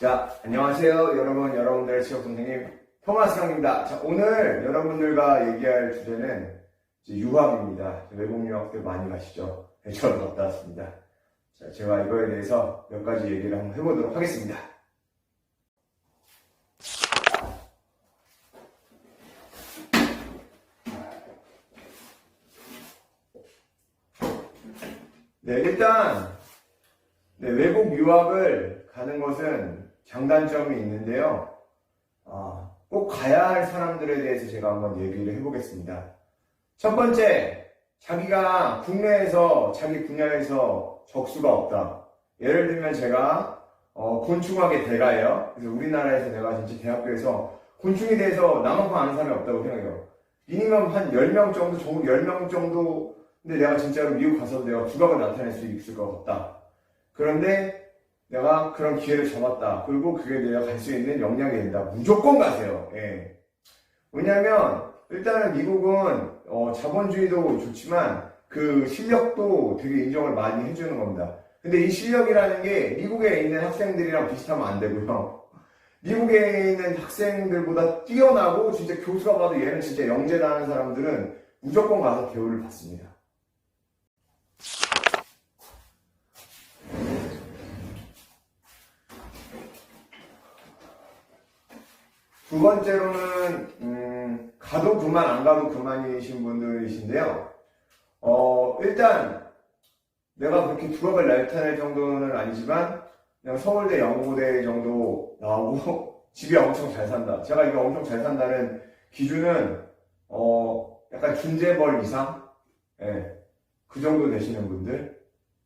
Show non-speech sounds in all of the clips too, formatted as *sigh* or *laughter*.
자, 안녕하세요. 여러분, 여러분들의 취업 선생님, 형입니다. 자, 오늘 여러분들과 얘기할 주제는 유학입니다. 외국 유학들 많이 가시죠? 네, 저도 갔다 왔습니다. 자, 제가 이거에 대해서 몇 가지 얘기를 한번 해보도록 하겠습니다. 네, 일단, 네, 외국 유학을 가는 것은 장단점이 있는데요. 아, 꼭 가야 할 사람들에 대해서 제가 한번 얘기를 해보겠습니다. 첫 번째, 자기가 국내에서 자기 분야에서 적수가 없다. 예를 들면 제가 어, 곤충학의 대가예요. 그래서 우리나라에서 내가 진짜 대학교에서 곤충에 대해서 나만큼 아는 사람이 없다고 생각해요. 미니멈 한 10명 정도, 총 10명 정도, 근데 내가 진짜로 미국 가서 내가 두각을 나타낼 수 있을 것 같다. 그런데 내가 그런 기회를 잡았다. 그리고 그게 내가 갈 수 있는 역량이 된다. 무조건 가세요. 예. 왜냐면, 일단은 미국은, 어, 자본주의도 좋지만, 그 실력도 되게 인정을 많이 해주는 겁니다. 근데 이 실력이라는 게 미국에 있는 학생들이랑 비슷하면 안 되고요. 미국에 있는 학생들보다 뛰어나고, 진짜 교수가 봐도 얘는 진짜 영재다 하는 사람들은 무조건 가서 교육을 받습니다. 두 번째로는 음, 가도 그만 안 가도 그만이신 분들이신데요. 어, 일단 내가 그렇게 두각을 나타낼 정도는 아니지만 그냥 서울대 연고대 정도 나오고 *laughs* 집이 엄청 잘 산다. 제가 이거 엄청 잘 산다는 기준은 어, 약간 준재벌 이상, 예, 그 정도 되시는 분들,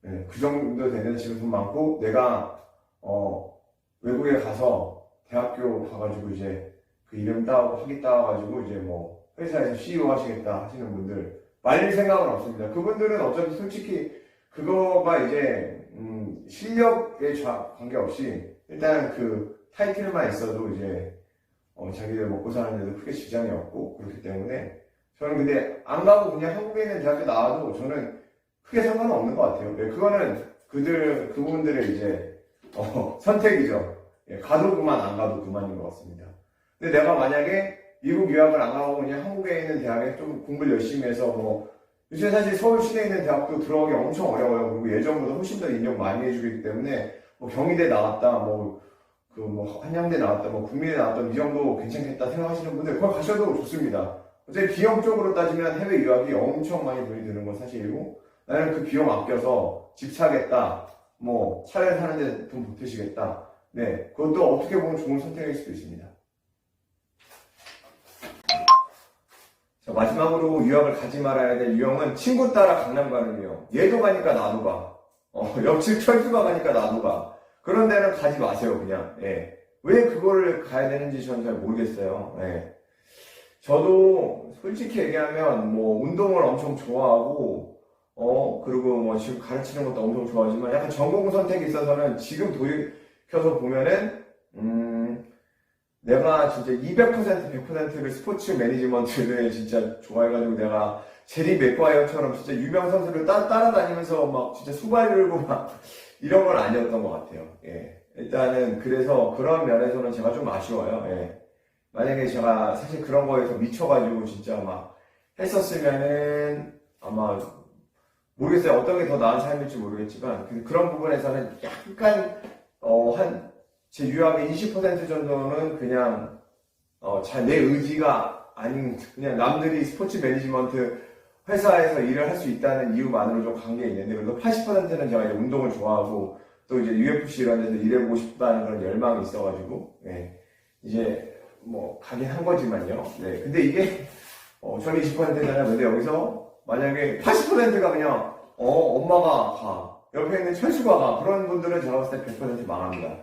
예, 그 정도 되는 지금 돈 많고 내가 어, 외국에 가서 대학교 가가지고 이제 그 이름 따고 학위 따와가지고 이제 뭐 회사에서 CEO 하시겠다 하시는 분들 말릴 생각은 없습니다. 그분들은 어차피 솔직히 그거가 이제 음, 실력에 자- 관계없이 일단 그 타이틀만 있어도 이제 어, 자기들 먹고 사는데도 크게 지장이 없고 그렇기 때문에 저는 근데 안 가고 그냥 한국에 있는 대학교 나와도 저는 크게 상관은 없는 것 같아요. 네, 그거는 그들 그분들의 이제 어, *laughs* 선택이죠. 예, 가도 그만 안 가도 그만인 것 같습니다. 근데 내가 만약에 미국 유학을 안 가고 그냥 한국에 있는 대학에 좀 공부를 열심히 해서 뭐 요새 사실 서울 시내에 있는 대학도 들어가기 엄청 어려워요. 그리고 예전보다 훨씬 더 인정 많이 해주기 때문에 뭐 경희대 나왔다, 뭐 그 뭐 한양대 나왔다, 뭐 국민대 나왔다 이 정도 괜찮겠다 생각하시는 분들 거기 가셔도 좋습니다. 어차피 비용적으로 따지면 해외 유학이 엄청 많이 돈이 드는 건 사실이고 나는 그 비용 아껴서 집 사겠다, 뭐 차를 사는데 돈 보태시겠다. 네, 그것도 어떻게 보면 좋은 선택일 수도 있습니다. 자, 마지막으로 유학을 가지 말아야 될 유형은 친구 따라 강남 가는 유형. 얘도 가니까 나도 가. 어, *laughs* 옆집 철수가 가니까 나도 가. 그런 데는 가지 마세요, 그냥. 예. 왜 그거를 가야 되는지 저는 잘 모르겠어요. 예. 저도 솔직히 얘기하면 뭐 운동을 엄청 좋아하고, 어, 그리고 뭐 지금 가르치는 것도 엄청 좋아하지만 약간 전공 선택에 있어서는 지금 돌이켜서 보면은, 음, 내가 진짜 200% 100%를 스포츠 매니지먼트를 진짜 좋아해가지고 내가 제리 맥과이어처럼 진짜 유명 선수를 따, 따라다니면서 막 진짜 수발들고 막 이런 건 아니었던 것 같아요. 예. 일단은 그래서 그런 면에서는 제가 좀 아쉬워요. 예. 만약에 제가 사실 그런 거에서 미쳐가지고 진짜 막 했었으면은 아마 모르겠어요. 어떤 게 더 나은 삶일지 모르겠지만 그- 그런 부분에서는 약간 어 한 제 유학의 20% 정도는 그냥 어, 잘 내 의지가 아닌 그냥 남들이 스포츠 매니지먼트 회사에서 일을 할 수 있다는 이유만으로 좀간게 있는데 그래도 80%는 제가 이제 운동을 좋아하고 또 이제 UFC 이런 데서 일해보고 싶다는 그런 열망이 있어가지고 예, 이제 뭐 가긴 한 거지만요. 네, 근데 이게 어, 저는 20%잖아요. 근데 여기서 만약에 80%가 그냥 어 엄마가 가 옆에 있는 철수가 가 그런 분들은 제가 봤을 때 100% 망합니다.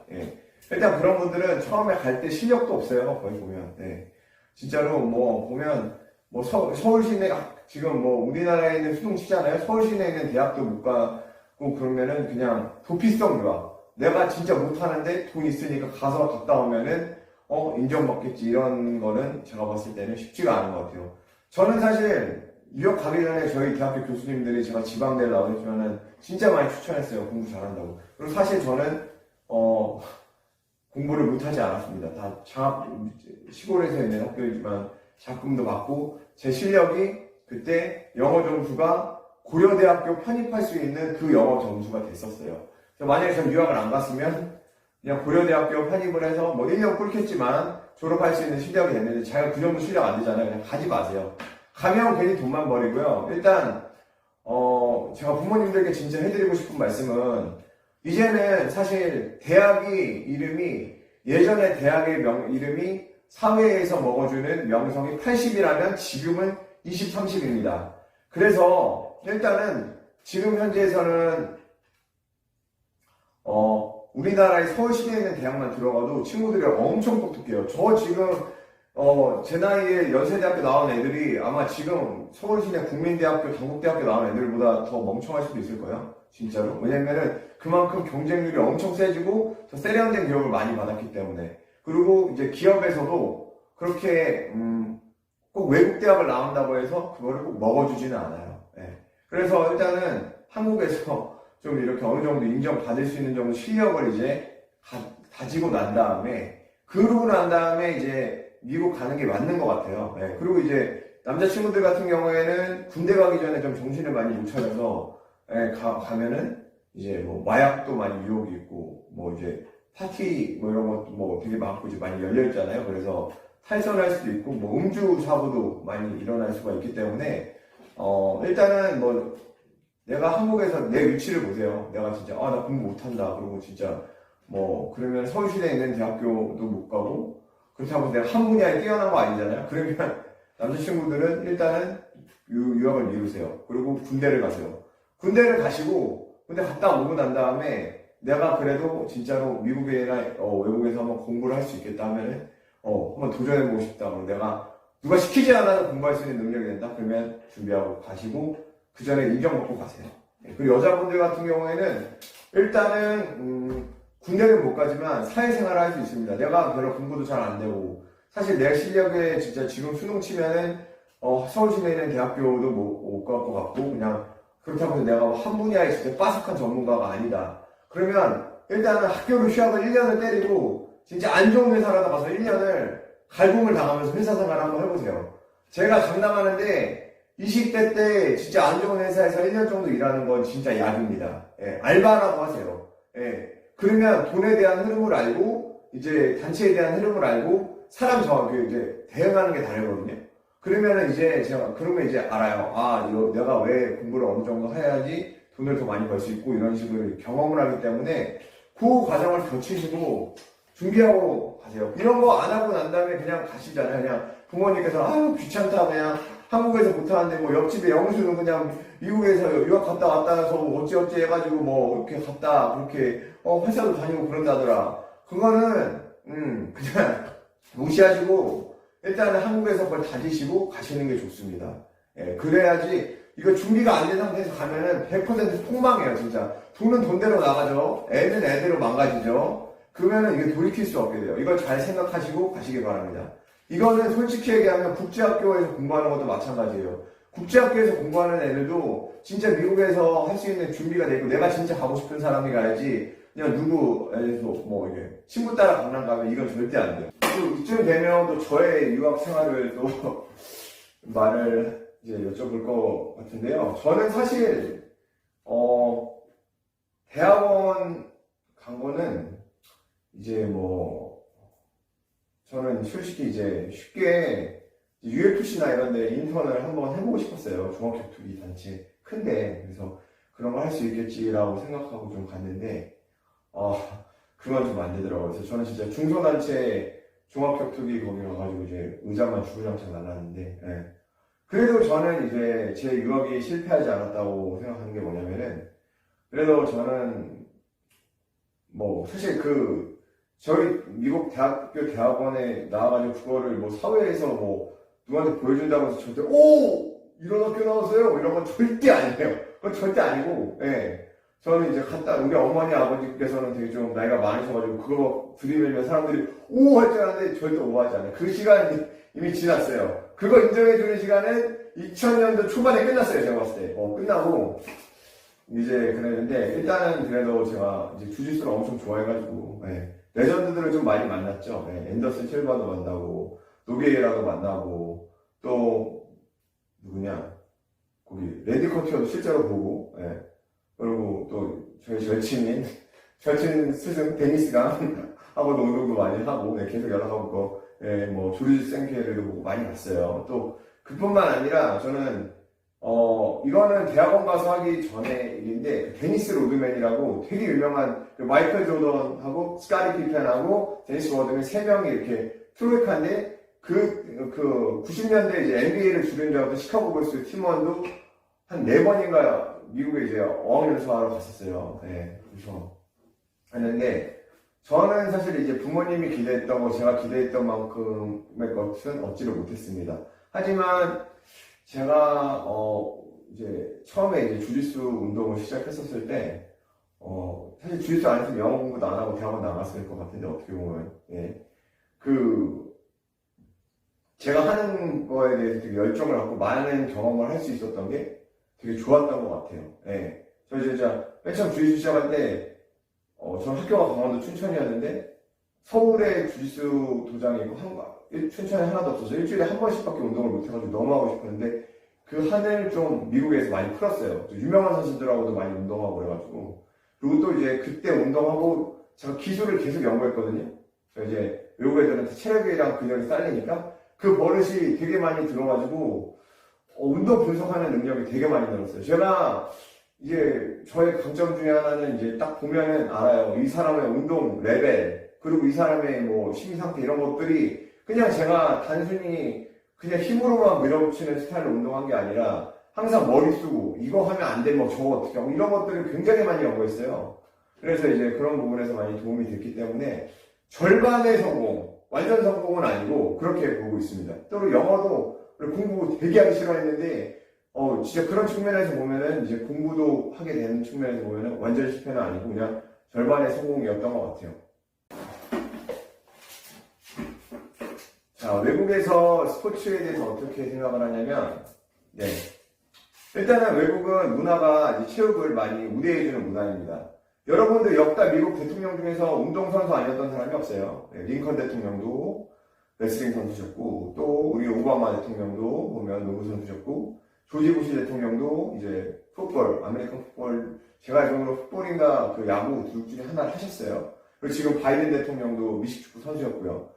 예. 일단 그런 분들은 처음에 갈 때 실력도 없어요. 거기 보면. 네. 진짜로 뭐 보면 뭐 서, 울 시내 지금 뭐 우리나라에 있는 수능 치잖아요. 서울 시내에 있는 대학도 못 가고 그러면은 그냥 도피성 유학. 내가 진짜 못하는데 돈 있으니까 가서 갔다 오면은 어 인정받겠지 이런 거는 제가 봤을 때는 쉽지가 않은 것 같아요. 저는 사실 유학 가기 전에 저희 대학교 교수님들이 제가 지방대를 나오셨지만은 진짜 많이 추천했어요. 공부 잘한다고. 그리고 사실 저는 어 공부를 못하지 않았습니다. 다 장학, 시골에서 있는 학교이지만 장학금도 받고 제 실력이 그때 영어 점수가 고려대학교 편입할 수 있는 그 영어 점수가 됐었어요. 만약에 전 유학을 안 갔으면 그냥 고려대학교 편입을 해서 뭐 1년 꿇겠지만 졸업할 수 있는 실력이 됐는데 제가 그 정도 실력 안 되잖아요. 그냥 가지 마세요. 가면 괜히 돈만 버리고요. 일단 어 제가 부모님들께 진짜 해드리고 싶은 말씀은 이제는 사실 대학이 이름이 예전에 대학의 명 이름이 사회에서 먹어주는 명성이 80이라면 지금은 20, 30입니다. 그래서 일단은 지금 현재에서는 어 우리나라의 서울시내에 있는 대학만 들어가도 친구들이 엄청 똑똑해요. 저 지금 어, 제 나이에 연세대학교 나온 애들이 아마 지금 서울시내 국민대학교, 당국대학교 나온 애들보다 더 멍청할 수도 있을 거예요. 진짜로. 왜냐면은 그만큼 경쟁률이 엄청 세지고 더 세련된 교육을 많이 받았기 때문에. 그리고 이제 기업에서도 그렇게, 음, 꼭 외국 대학을 나온다고 해서 그거를 꼭 먹어주지는 않아요. 예. 그래서 일단은 한국에서 *laughs* 좀 이렇게 어느 정도 인정받을 수 있는 정도 실력을 이제 가, 가지고 난 다음에 그러고 난 다음에 이제 미국 가는 게 맞는 것 같아요. 예, 그리고 이제 남자친구들 같은 경우에는 군대 가기 전에 좀 정신을 많이 못 차려서 예, 가, 가면은 이제 뭐 마약도 많이 유혹이 있고 뭐 이제 파티 뭐 이런 것도 뭐 되게 많고 이제 많이 열려 있잖아요. 그래서 탈선할 수도 있고 뭐 음주 사고도 많이 일어날 수가 있기 때문에 어 일단은 뭐 내가 한국에서 내 위치를 보세요. 내가 진짜 아 나 공부 못한다. 그리고 진짜 뭐 그러면 서울시내에 있는 대학교도 못 가고 그렇다고 내가 한 분야에 뛰어난 거 아니잖아요. 그러면 *laughs* 남자친구들은 일단은 유, 유학을 미루세요. 그리고 군대를 가세요. 군대를 가시고 군대 갔다 오고 난 다음에 내가 그래도 진짜로 미국이나 어, 외국에서 한번 공부를 할 수 있겠다 하면은 어, 한번 도전해보고 싶다. 그럼 내가 누가 시키지 않아도 공부할 수 있는 능력이 된다? 그러면 준비하고 가시고 그 전에 인정 받고 가세요. 예, 그리고 여자분들 같은 경우에는 일단은 음, 군대는 못 가지만 사회생활을 할 수 있습니다. 내가 별로 공부도 잘 안 되고 사실 내 실력에 진짜 지금 수능 치면은 어, 서울 시내에 있는 대학교도 못 갈 것 같고 그냥 그렇다고 내가 한 분야에 진짜 빠삭한 전문가가 아니다. 그러면 일단은 학교를 휴학을 1년을 때리고 진짜 안 좋은 회사라도 가서 1년을 갈굼을 당하면서 회사 생활 한번 해보세요. 제가 장담하는데 20대 때 진짜 안 좋은 회사에서 1년 정도 일하는 건 진짜 약입니다. 예, 알바라고 하세요. 예, 그러면 돈에 대한 흐름을 알고 이제 단체에 대한 흐름을 알고 사람 정확히 이제 대응하는 게 다르거든요. 그러면은 이제 제가 그러면 이제 알아요. 아, 이거 내가 왜 공부를 어느 정도 해야지 돈을 더 많이 벌 수 있고 이런 식으로 경험을 하기 때문에 그 과정을 거치시고 준비하고 가세요. 이런 거 안 하고 난 다음에 그냥 가시잖아요. 그냥 부모님께서 아유 귀찮다 그냥 한국에서 못하는데 뭐 옆집에 영수는 그냥 미국에서 유학 갔다 왔다 해서 어찌어찌 해가지고 뭐 이렇게 갔다 그렇게 어 회사도 다니고 그런다더라. 그거는 음 그냥 *laughs* 무시하시고 일단은 한국에서 그걸 다지시고 가시는 게 좋습니다. 예, 그래야지 이거 준비가 안 된 상태에서 가면은 100% 폭망해요 진짜. 돈은 돈대로 나가죠. 애는 애대로 망가지죠. 그러면은 이게 돌이킬 수 없게 돼요. 이걸 잘 생각하시고 가시기 바랍니다. 이거는 솔직히 얘기하면 국제학교에서 공부하는 것도 마찬가지예요. 국제학교에서 공부하는 애들도 진짜 미국에서 할 수 있는 준비가 되고 내가 진짜 가고 싶은 사람이 가야지 그냥 누구에서 뭐 이게 친구 따라 강남 가면 이건 절대 안 돼요. 또 이쯤 되면 또 저의 유학 생활을 또 *laughs* 말을 이제 여쭤볼 것 같은데요. 저는 사실 어 대학원 간 거는 이제 뭐 저는 솔직히 이제 쉽게 UFC나 이런 데 인턴을 한번 해보고 싶었어요. 종합격 투기 단체 큰데 그래서 그런 걸할수 있겠지라고 생각하고 좀 갔는데 어 그건 좀 안 되더라고요. 그래서 저는 진짜 중소단체 종합격투기 거기 가가지고 이제 의자만 주구장창 날랐는데 예. 그래도 저는 이제 제 유학이 실패하지 않았다고 생각하는 게 뭐냐면은 그래도 저는 뭐 사실 그 저희 미국 대학교 대학원에 나와가지고 그거를 뭐 사회에서 뭐 누구한테 보여준다고 해서 절대 오 이런 학교 나왔어요 이런 건 절대 아니에요. 그건 절대 아니고 예. 저는 이제 갔다 우리 어머니 아버지께서는 되게 좀 나이가 많으셔가지고 그거 들이밀면 사람들이 오 할 줄 알았는데 절대 오하지 않아요. 그 시간이 이미 지났어요. 그거 인정해주는 시간은 2000년도 초반에 끝났어요. 제가 봤을 때. 어, 끝나고 이제 그랬는데 일단은 그래도 제가 이제 주짓수를 엄청 좋아해가지고 예. 레전드들을 좀 많이 만났죠. 예, 앤더슨 실바도 만나고, 노게이라도 만나고, 또, 누구냐. 거기, 레디 커티어도 실제로 보고, 예. 그리고 또, 저희 절친인, *laughs* 절친 스승 데니스가 *laughs* 하고도 운동도 많이 하고, 예, 계속 연락하고, 또, 예, 뭐, 조리즈 생케를 보고 많이 봤어요. 또, 그뿐만 아니라, 저는, 어, 이거는 대학원 가서 하기 전에 일인데, 그 데니스 로드맨이라고 되게 유명한 그 마이클 조던하고 스카리 피펜하고 데니스 워드맨 세 명이 이렇게 트로이카인데, 그, 그, 90년대 이제 NBA를 주된 적었던 시카고 불스 팀원도 한 네 번인가 미국에 이제 어학 연수하러 갔었어요. 네, 그래서. 했는데, 저는 사실 이제 부모님이 기대했던 거, 제가 기대했던 만큼의 것은 얻지를 못했습니다. 하지만, 제가 어 이제 처음에 이제 주짓수 운동을 시작했었을 때 어, 사실 주짓수 안 했으면 영어 공부도 안 하고 대학원 나갔을 것 같은데 어떻게 보면 예. 그 제가 하는 거에 대해서 되게 열정을 갖고 많은 경험을 할 수 있었던 게 되게 좋았던 것 같아요. 예. 저 진짜 맨 처음 주짓수 시작할 때 어, 저는 학교가 강원도 춘천이었는데 서울에 주짓수 도장이 있고 한, 춘천에 하나도 없어서 일주일에 한 번씩밖에 운동을 못 해가지고 너무 하고 싶었는데 그 한을 좀 미국에서 많이 풀었어요. 또 유명한 선수들하고도 많이 운동하고 그래가지고 그리고 또 이제 그때 운동하고 제가 기술을 계속 연구했거든요. 그래서 이제 외국 애들한테 체력이랑 근력이 딸리니까 그 버릇이 되게 많이 들어가지고 어, 운동 분석하는 능력이 되게 많이 늘었어요. 제가 이제 저의 강점 중에 하나는 이제 딱 보면은 알아요. 이 사람의 운동 레벨 그리고 이 사람의 뭐 심리 상태 이런 것들이 그냥 제가 단순히 그냥 힘으로만 밀어붙이는 스타일로 운동한 게 아니라 항상 머리 쓰고 이거 하면 안 돼, 뭐 저거 어떻게 하고 이런 것들을 굉장히 많이 연구했어요. 그래서 이제 그런 부분에서 많이 도움이 됐기 때문에 절반의 성공, 완전 성공은 아니고 그렇게 보고 있습니다. 또 영어도 공부 되게 하기 싫어했는데 어 진짜 그런 측면에서 보면은 이제 공부도 하게 되는 측면에서 보면은 완전 실패는 아니고 그냥 절반의 성공이었던 것 같아요. 자, 외국에서 스포츠에 대해서 어떻게 생각을 하냐면, 네. 일단은 외국은 문화가 체육을 많이 우대해주는 문화입니다. 여러분들 역대 미국 대통령 중에서 운동선수 아니었던 사람이 없어요. 네, 링컨 대통령도 레슬링 선수셨고, 또 우리 오바마 대통령도 보면 농구 선수셨고, 조지 부시 대통령도 이제 풋볼, 아메리칸 풋볼, 제가 알기로 풋볼인가 그 야구 둘 중에 하나를 하셨어요. 그리고 지금 바이든 대통령도 미식축구 선수였고요.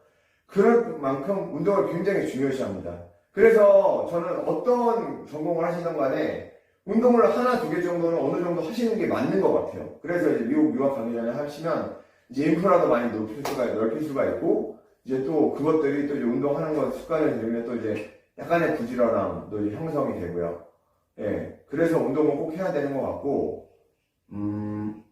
그럴 만큼 운동을 굉장히 중요시합니다. 그래서 저는 어떤 전공을 하시던 간에 운동을 하나, 두 개 정도는 어느 정도 하시는 게 맞는 것 같아요. 그래서 이제 미국 유학 가기 전에 하시면 이제 인프라도 많이 높일 수가, 넓힐 수가 있고 이제 또 그것들이 또 이제 운동하는 것 습관을 들이면 또 이제 약간의 부지런함도 이제 형성이 되고요. 예. 그래서 운동은 꼭 해야 되는 것 같고, 음,